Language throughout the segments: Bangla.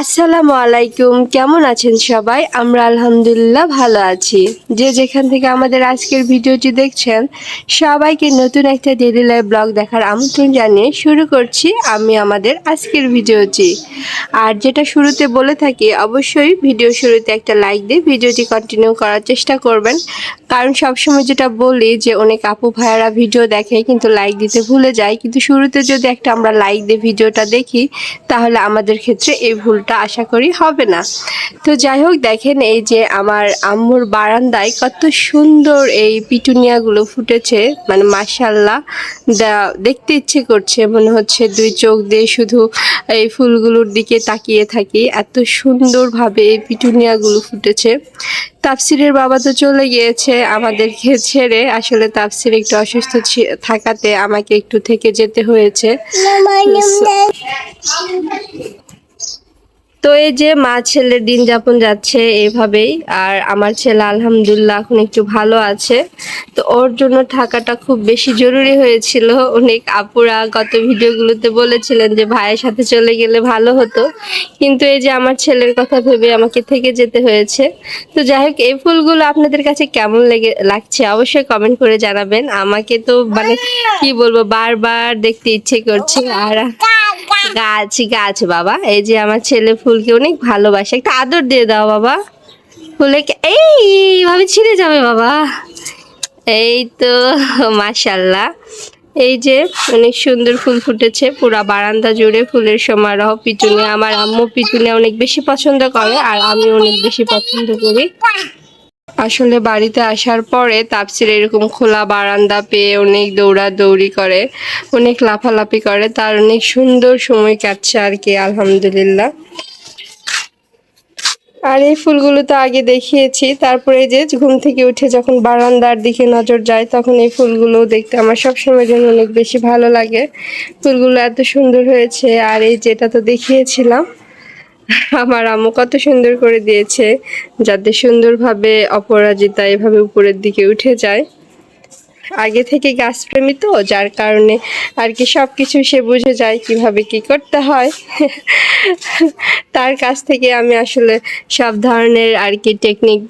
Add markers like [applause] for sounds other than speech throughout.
আসসালামু আলাইকুম। কেমন আছেন সবাই? আমরা আলহামদুলিল্লাহ ভালো আছি। যে যেখান থেকে আমাদের আজকের ভিডিওটি দেখছেন, সবাইকে নতুন একটা ডেলি লাইফ ব্লগ দেখার আমন্ত্রণ জানিয়ে শুরু করছি আমি আমাদের আজকের ভিডিওটি। আর যেটা শুরুতে বলে থাকি, অবশ্যই ভিডিও শুরুতে একটা লাইক দিয়ে ভিডিওটি কন্টিনিউ করার চেষ্টা করবেন। কারণ সবসময় যেটা বলি যে, অনেক আপু ভাইয়ারা ভিডিও দেখে কিন্তু লাইক দিতে ভুলে যায়। কিন্তু শুরুতে যদি একটা আমরা লাইক দিয়ে ভিডিওটা দেখি, তাহলে আমাদের ক্ষেত্রে এই ভুলটা আশা করি হবে না। তো যাই হোক দেখেন এই যে আমার আম্মুর বারান্দায় কত সুন্দর এই পিটুনিয়াগুলো ফুটেছে। মানে মাশাল্লাহ দা- দেখতে ইচ্ছে করছে মনে হচ্ছে দুই চোখ দিয়ে শুধু এই ফুলগুলোর দিকে তাকিয়ে থাকি। এত সুন্দরভাবে এই পিটুনিয়াগুলো ফুটেছে। তাফসিরের বাবা তো চলে গিয়েছে আমাদেরকে ছেড়ে। আসলে তাফসির একটু অসুস্থ থাকাতে আমাকে একটু থেকে যেতে হয়েছে। তো এই যে মা ছেলের দিন যাপন যাচ্ছে এভাবেই আর আমার ছেলে আলহামদুলিল্লাহ এখন একটু ভালো আছে। তো ওর জন্য থাকাটা খুব বেশি জরুরি হয়েছিল। অনেক আপুরা গত ভিডিওগুলোতে বলেছিলেন যে ভাইয়ের সাথে চলে গেলে ভালো হতো। কিন্তু এই যে আমার ছেলের কথা ভেবে আমাকে থেকে যেতে হয়েছে। তো যাই হোক এই ফুলগুলো আপনাদের কাছে কেমন লেগে লাগছে অবশ্যই কমেন্ট করে জানাবেন। আমাকে তো মানে কি বলব বারবার দেখতে ইচ্ছে করছে। আর গাছ গাছ বাবা। এই যে আমার ছেলে ফুলকে অনেক ভালোবাসে। একটা আদর দিয়ে দাও বাবা। ফুলে এই ভাবে ছিঁড়ে যাবে বাবা। এই তো, মাশাল্লাহ। এই যে অনেক সুন্দর ফুল ফুটেছে, পুরা বারান্দা জুড়ে ফুলের সমারোহ। পিটুনিয়া আমার আম্মু পিটুনিয়া অনেক বেশি পছন্দ করে, আর আমি অনেক বেশি পছন্দ করি। আসলে বাড়িতে আসার পরে তাপসির এরকম খোলা বারান্দা পেয়ে অনেক দৌড়াদৌড়ি করে, অনেক লাফালাফি করে, তার অনেক সুন্দর সময় কাটছে আর কি, আলহামদুলিল্লাহ। আর এই ফুলগুলো তো আগে দেখিয়েছি, তারপরে যে ঘুম থেকে উঠে যখন বারান্দার দিকে নজর যায়, তখন এই ফুলগুলো দেখতে আমার সবসময় জন্য অনেক বেশি ভালো লাগে। ফুলগুলো এত সুন্দর হয়েছে, আর এই যেটা তো দেখিয়েছিলাম আমার আম্মু কত সুন্দর করে দিয়েছে, যাতে সুন্দরভাবে অপরাজিতা এভাবে উপরের দিকে উঠে যায়। আগে থেকে গাছপ্রেমী তো, যার কারণে আর কি সব কিছু সে বুঝে যায় কীভাবে কি করতে হয়। তার কাছ থেকে আমি আসলে সব ধরনের আর কি টেকনিক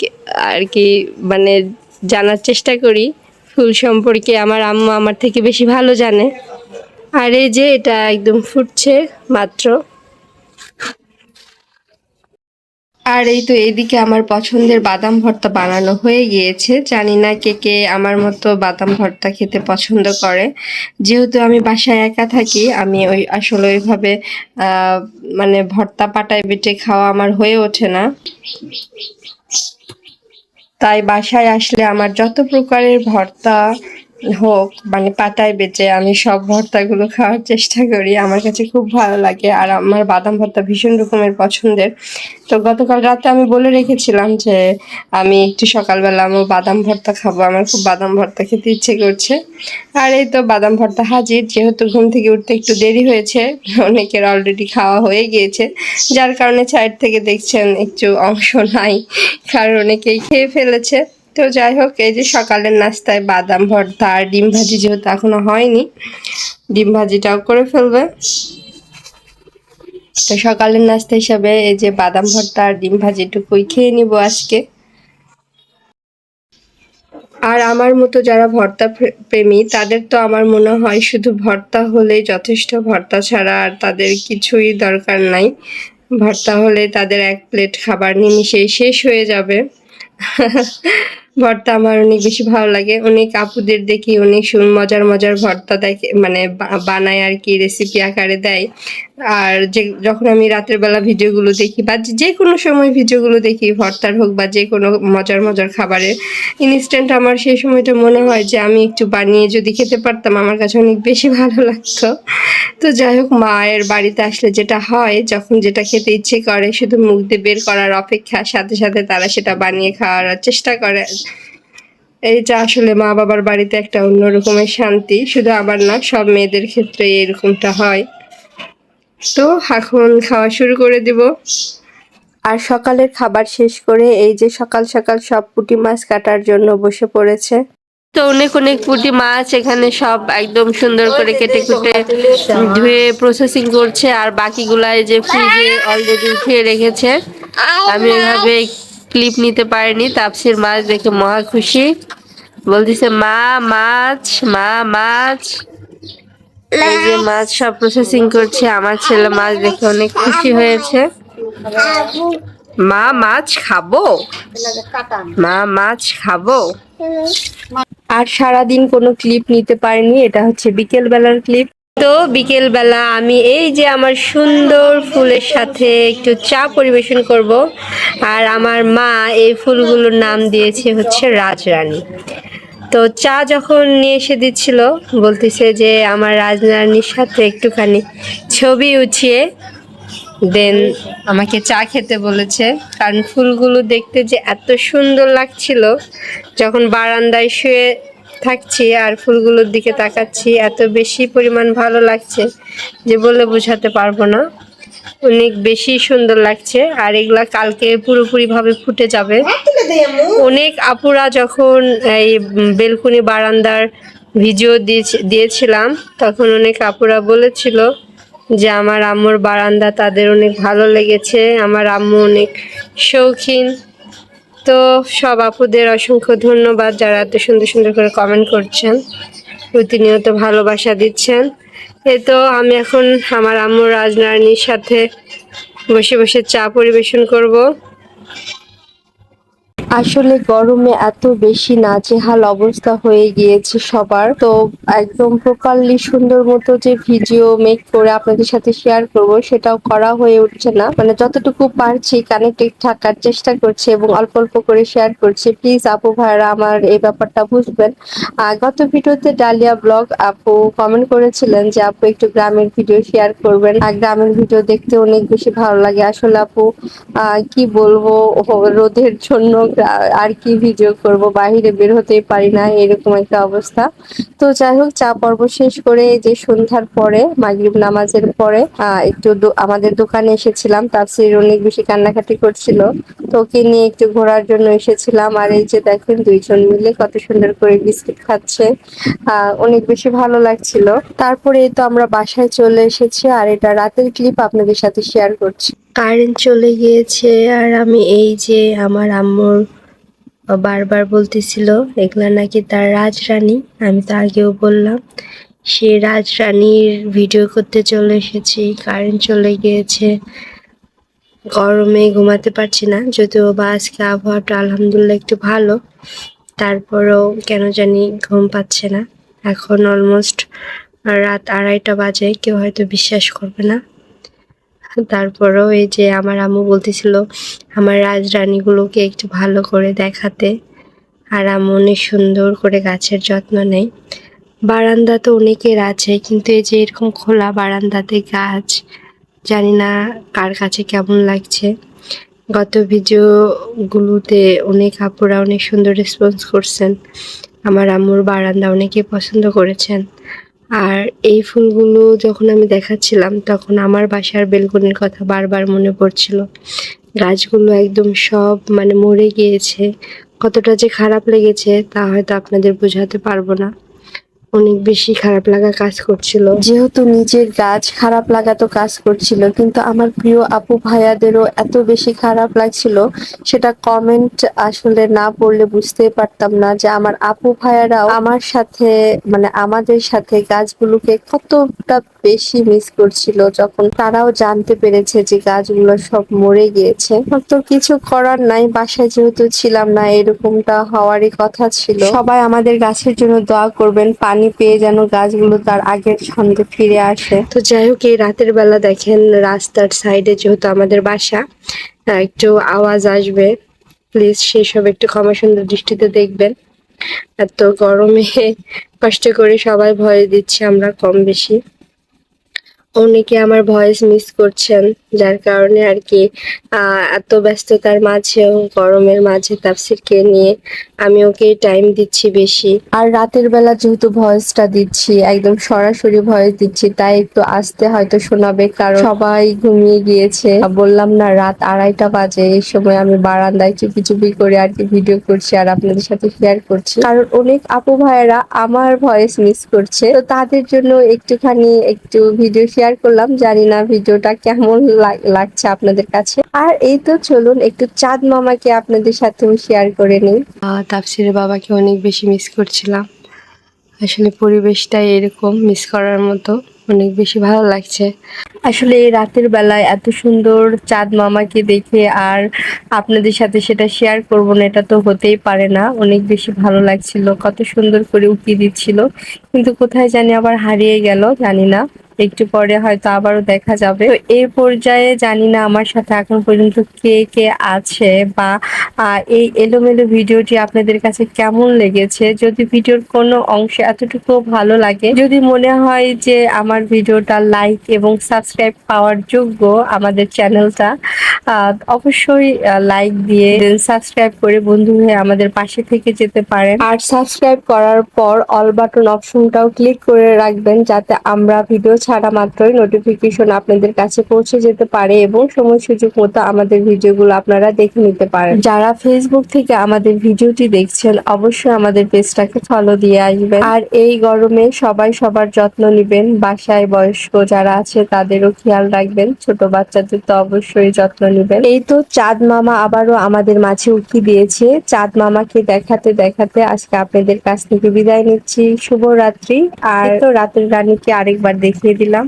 আর কি মানে জানার চেষ্টা করি। ফুল সম্পর্কে আমার আম্মু আমার থেকে বেশি ভালো জানে। আর এই যে এটা একদম ফুটছে মাত্র। আর এই তো এদিকে আমার পছন্দের বাদাম ভর্তা বানানো হয়ে গিয়েছে। জানি না কে কে আমার মতো বাদাম ভর্তা খেতে পছন্দ করে। যেহেতু আমি বাসায় একা থাকি, আমি ওই আসলে ওইভাবে মানে ভর্তা পাটায় বেটে খাওয়া আমার হয়ে ওঠে না। তাই বাসায় আসলে আমার যত প্রকারের ভর্তা হোক মানে পাতায় বেঁচে আমি সব ভর্তাগুলো খাওয়ার চেষ্টা করি। আমার কাছে খুব ভালো লাগে আর আমার বাদাম ভর্তা ভীষণ রকমের পছন্দের। তো গতকাল রাতে আমি বলে রেখেছিলাম যে, আমি একটু সকালবেলা আমার বাদাম ভর্তা খাব। আমার খুব বাদাম ভর্তা খেতে ইচ্ছে করছে। আর এই তো বাদাম ভর্তা হাজির, যেহেতু ঘুম থেকে উঠতে একটু দেরি হয়েছে, অনেকের অলরেডি খাওয়া হয়ে গিয়েছে। যার কারণে সাইড থেকে দেখছেন একটু অংশ নাই, কারণ অনেকেই খেয়ে ফেলেছে। তো যাই হোক, এই যে সকালের নাস্তায় বাদাম ভর্তা আর ডিম ভাজি যেহেতু এখনও হয়নি, ডিম ভাজিটাও করে ফেলবে। তো সকালের নাস্তা হিসাবে এই যে বাদাম ভর্তা আর ডিম ভাজিটুকুই খেয়ে নিব আজকে। আর আমার মতো যারা ভর্তা প্রেমী, তাদের তো আমার মনে হয় শুধু ভর্তা হলেই যথেষ্ট। ভর্তা ছাড়া আর তাদের কিছুই দরকার নাই। ভর্তা হলে তাদের এক প্লেট খাবার নিমিশেই শেষ হয়ে যাবে। [laughs] ভর্তা আমার অনেক বেশি ভালো লাগে। অনেক আপুদের দেখি অনেক মজার মজার ভর্তা দেখে মানে বানায় আর কি রেসিপি আকারে দেয়। আর যে, যখন আমি রাতের বেলা ভিডিওগুলো দেখি বা যে কোনো সময় ভিডিওগুলো দেখি, ভর্তার হোক বা যে কোনো মজার মজার খাবারের ইনস্ট্যান্ট আমার সেই সময়টা মনে হয় যে আমি একটু বানিয়ে যদি খেতে পারতাম, আমার কাছে অনেক বেশি ভালো লাগতো। তো যাই হোক, মায়ের বাড়িতে আসলে যেটা হয়, যখন যেটা খেতে ইচ্ছে করে, শুধু মুখ দিয়ে বের করার অপেক্ষা, সাথে সাথে তারা সেটা বানিয়ে খাওয়ার চেষ্টা করে এইটা আসলে মা বাবার বাড়িতে একটা অন্য রকমের শান্তি, শুধু আমার না, সব মেয়েদের ক্ষেত্রে এরকমটা হয়। তো এখন খাওয়া শুরু করে দিব। আর সকালের খাবার শেষ করে এই যে সকাল সকাল সব পুঁটি মাছ কাটার জন্য বসে পড়েছে। তো অনেক অনেক পুঁটি মাছ এখানে সব একদম সুন্দর করে কেটে কুটে ধুয়ে প্রসেসিং করছে, আর বাকিগুলাই যে ফ্রিজে অলরেডি উঠিয়ে রেখেছে। আমি এভাবে ক্লিপ নিতে পারেনি, তাপসির মাছ দেখে মহা খুশি। বলতেছে, মা, মাছ মা, মাছ। মাছ সব প্রসেসিং করছে, আমার ছেলে মাছ দেখে অনেক খুশি হয়েছে। মা, মাছ খাব? মা, মাছ খাব। আর সারাদিন কোনো ক্লিপ নিতে পারেনি, এটা হচ্ছে বিকেল বেলার ক্লিপ তো বিকেল বেলা আমি এই যে আমার সুন্দর ফুলের সাথে একটু চা পরিবেশন করব, আর আমার মা এই ফুলগুলোর নাম দিয়েছে হচ্ছে রাজরানী। তো চা যখন নিয়ে এসে দিচ্ছিল, বলতেছে যে আমার রাজরানীর সাথে একটুখানি ছবি উঠিয়ে দেন। আমাকে চা খেতে বলেছে, কারণ ফুলগুলো দেখতে যে এত সুন্দর লাগছিল। যখন বারান্দায় শুয়ে থাকছি আর ফুলগুলোর দিকে তাকাচ্ছি এত বেশি পরিমাণ ভালো লাগছে যে বলে বোঝাতে পারব না। অনেক বেশি সুন্দর লাগছে আর এগুলা কালকে পুরোপুরিভাবে ফুটে যাবে। অনেক আপুরা যখন এই বেলকুনি বারান্দার ভিডিও দিয়েছিলাম তখন অনেক আপুরা বলেছিল যে আমার আম্মুর বারান্দা তাদের অনেক ভালো লেগেছে আমার আম্মু অনেক শৌখিন। তো সব আপুদের অসংখ্য ধন্যবাদ যারা এত সুন্দর সুন্দর করে কমেন্ট করছেন, প্রতিনিয়ত ভালোবাসা দিচ্ছেন। এ তো আমি এখন আমার আম্মু রাজনারায়ণীর সাথে বসে বসে চা পরিবেশন করব। আসলে গরমে এত বেশি নাজেহাল অবস্থা হয়ে গিয়েছে সবার। তো একদম প্রপারলি সুন্দর মতো যে ভিডিও মেক করে আপনাদের সাথে শেয়ার করব, সেটাও করা হয়ে উঠছে না। মানে যতটুকু পারছি কানেক্টেড থাকার চেষ্টা করছি এবং অল্প অল্প করে শেয়ার করছি। প্লিজ আপু ভাইরা আমার এই ব্যাপারটা বুঝবেন। গত ভিডিওতে ডালিয়া ব্লগ আপু কমেন্ট করেছিলেন যে আপু একটু গ্রামের ভিডিও শেয়ার করবেন। আর গ্রামের ভিডিও দেখতে অনেক বেশি ভালো লাগে। আসলে আপু কি বলব রোদের জন্য আর কি ভিডিও করব, বাইরে বের হতেই পারি না, এরকম একটা অবস্থা। তো যাই হোক, চা পর্ব শেষ করে যে সন্ধ্যার পরে, মাগরিব নামাজের পরে একটু আমাদের দোকানে এসেছিলাম তাফসির অনেক বেশি কান্নাকাটি করছিল। তো ওকে নিয়ে একটু ঘোরার জন্য এসেছিলাম, আর এই যে দেখেন দুইজন মিলে কত সুন্দর করে বিস্কিট খাচ্ছে অনেক বেশি ভালো লাগছিল। তারপরে তো আমরা বাসায় চলে এসেছি, আর এটা রাতের ক্লিপ আপনাদের সাথে শেয়ার করছি। কারেন্ট চলে গিয়েছে আর আমি এই যে আমার আম্মুর বারবার বলতেছিল, এগুলা নাকি তার রাজরানী? আমি তো আগেও বললাম, সে রাজরানীর ভিডিও করতে চলে এসেছি, কারেন্ট চলে গিয়েছে। গরমে ঘুমাতে পারছি না, যদিও বা আজকে আবহাওয়াটা আলহামদুলিল্লাহ একটু ভালো। তারপরেও কেন জানি ঘুম পাচ্ছে না। এখন অলমোস্ট রাত আড়াইটা বাজে, কেউ হয়তো বিশ্বাস করবে না। তারপরেও এই যে আমার আম্মু বলতেছিল, আমার রাজরানীগুলোকে একটু ভালো করে দেখাতে। আর আম্মু অনেক সুন্দর করে গাছের যত্ন নেয়। বারান্দা তো অনেকের আছে, কিন্তু এই যে এরকম খোলা বারান্দাতে গাছ, জানি না কার কাছে কেমন লাগছে। গত ভিডিওগুলোতে অনেক আপুরা অনেক সুন্দর রেসপন্স করছেন। আমার আম্মুর বারান্দা অনেকে পছন্দ করেছেন। আর এই ফুলগুলো যখন আমি দেখাচ্ছিলাম, তখন আমার বাসার বেলকনির কথা বারবার মনে পড়ছিল। গাছগুলো একদম সব মানে মরে গিয়েছে। কতটা যে খারাপ লেগেছে, তা হয়তো আপনাদের বোঝাতে পারব না। অনেক বেশি খারাপ লাগা কাজ করছিল। যেহেতু নিজের গাছ খারাপ লাগা তো কাজ করছিল, কিন্তু আমার প্রিয় আপু ভাইয়াদেরও এত বেশি খারাপ লাগছিল, সেটা কমেন্ট আসলে না পড়লে বুঝতে পারতাম না যে আমার আপু ভাইয়ারাও আমার সাথে মানে আমাদের সাথে গাছগুলোকে কতটা বেশি মিস করছিল যখন তারাও জানতে পেরেছে যে গাছগুলো সব মরে গিয়েছে। তো কিছু করার নাই, বাসায় যেহেতু ছিলাম না, এরকমটা হওয়ারই কথা ছিল। সবাই আমাদের গাছের জন্য দোয়া করবেন, পানি পেয়ে যেন গাছগুলো তার আগের ছন্দে ফিরে আসে। তো যাই হোক, এই রাতের বেলা দেখেন রাস্তার সাইডে যেহেতু আমাদের বাসা একটু আওয়াজ আসবে। প্লিজ সেসব একটু ক্ষমা সুন্দর দৃষ্টিতে দেখবেন। এত গরমে কষ্ট করে সবাই ভয় দিচ্ছে আমরা কম বেশি। অনেকে আমার ভয়েস মিস করছেন? যার কারণে আর কি এত ব্যস্ততার মাঝেও গরমের মাঝে তাফসিরকে নিয়ে আমি ওকে টাইম দিচ্ছি বেশি। আর রাতের বেলা যেহেতু ভয়েসটা দিচ্ছি, একদম সরাসরি ভয়েস দিচ্ছি, তাই একটু আসতে হয়তো শোনাবে, কারণ সবাই ঘুমিয়ে গিয়েছে। বললাম না, রাত আড়াইটা বাজে, এই সময় আমি বারান্দায় চুপি চুপি করে আর কি ভিডিও করছি আর আপনাদের সাথে শেয়ার করছি। কারণ অনেক আপু ভাইয়েরা আমার ভয়েস মিস করছে, তো তাদের জন্য একটুখানি একটু ভিডিও শেয়ার করলাম, জানি না ভিডিওটা কেমন লাগছে আপনাদের কাছে। আর এই তো চলুন একটু চাঁদ মামাকে আপনাদের সাথেও শেয়ার করে নিই। তাফসিরের বাবাকে অনেক বেশি মিস করছিলাম। আসলে পরিবেশটাই এরকম মিস করার মতো অনেক বেশি ভালো লাগছে। আসলে এই রাতের বেলায় এত সুন্দর চাঁদ মামাকে দেখে আর আপনাদের সাথে সেটা শেয়ার করব না এটা তো হতেই পারে না। অনেক বেশি ভালো লাগছিল কত সুন্দর করে উকি দিচ্ছিল। কিন্তু কোথায় জানি আবার হারিয়ে গেল জানি না। একটু পরে হয়তো আবারও দেখা যাবে। তো এই পর্যায়ে জানি না আমার সাথে এখন পর্যন্ত কে কে আছে বা এই এলোমেলো ভিডিওটি আপনাদের কাছে কেমন লেগেছে? যদি ভিডিওর কোনো অংশে এতটুকু ভালো লাগে, যদি মনে হয় যে আমার ভিডিওটা লাইক এবং সাবস্ক্রাইব পাওয়ার যোগ্য আমাদের চ্যানেলটা অবশ্যই লাইক দিয়ে সাবস্ক্রাইব করে বন্ধু হয়ে আমাদের পাশে থেকে যেতে পারেন। আর সাবস্ক্রাইব করার পর অল বাটন অপশনটাও ক্লিক করে রাখবেন যাতে আমরা ভিডিও ছাড়া মাত্রই নোটিফিকেশন আপনাদের কাছে পৌঁছে যেতে পারে এবং সময় সুযোগ মতো আমাদের ভিডিওগুলো আপনারা দেখে নিতে পারেন। যারা ফেসবুক থেকে আমাদের ভিডিওটি দেখছেন, অবশ্যই আমাদের পেজটাকে ফলো দিয়ে আসবেন। আর এই গরমে সবাই সবার যত্ন নেবেন। বাসায় বয়স্ক যারা আছে, তাদেরও খেয়াল রাখবেন। ছোট বাচ্চাদের তো অবশ্যই যত্ন নেবেন। এই তো চাঁদ মামা আবারও আমাদের মাঝে উঠি দিয়েছে। চাঁদ মামাকে দেখাতে দেখাতে আজকে আপনাদের কাছ থেকে বিদায় নিচ্ছি। শুভরাত্রি। আর তো রাতের রানীকে আরেকবার দেখিয়ে দিলাম।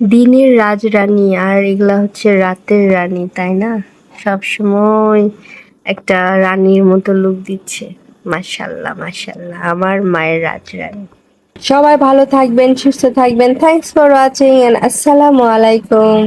দিনের রাজরানী, আর এগুলা হচ্ছে রাতের রানী, তাই না? সব সময় একটা রানীর মতো লুক দিচ্ছে। মাশাল্লাহ মাশাল্লাহ আমার মায়ের রাজ রানী সবাই ভালো থাকবেন, সুস্থ থাকবেন। থ্যাংকস ফর ওয়াচিং এন্ড আসসালামু আলাইকুম।